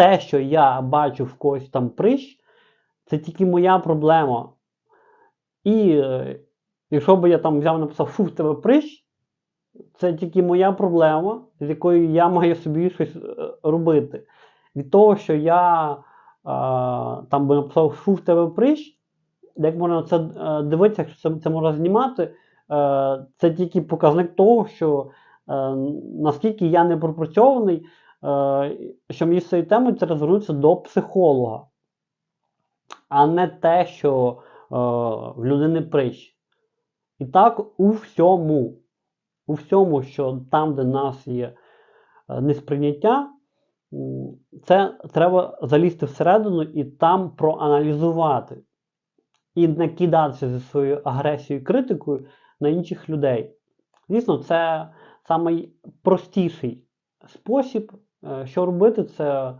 те, що я бачу в когось там прищ, це тільки моя проблема. І е, якщо б я там взяв написав, фу, в тебе прищ, це тільки моя проблема, з якою я маю собі щось е, робити. Від того, що я е, там би написав, фу, в тебе прищ, як можна це е, дивитися, якщо це, це можна знімати, е, це тільки показник того, що е, наскільки я не пропрацьований, що мені з цією темою це розвернутися до психолога, а не те, що е, в людини прищ. І так у всьому, у всьому, що там, де нас є е, несприйняття, це треба залізти всередину і там проаналізувати. І не кидатися зі своєю агресією і критикою на інших людей. Звісно, це найпростіший спосіб, е, що робити, це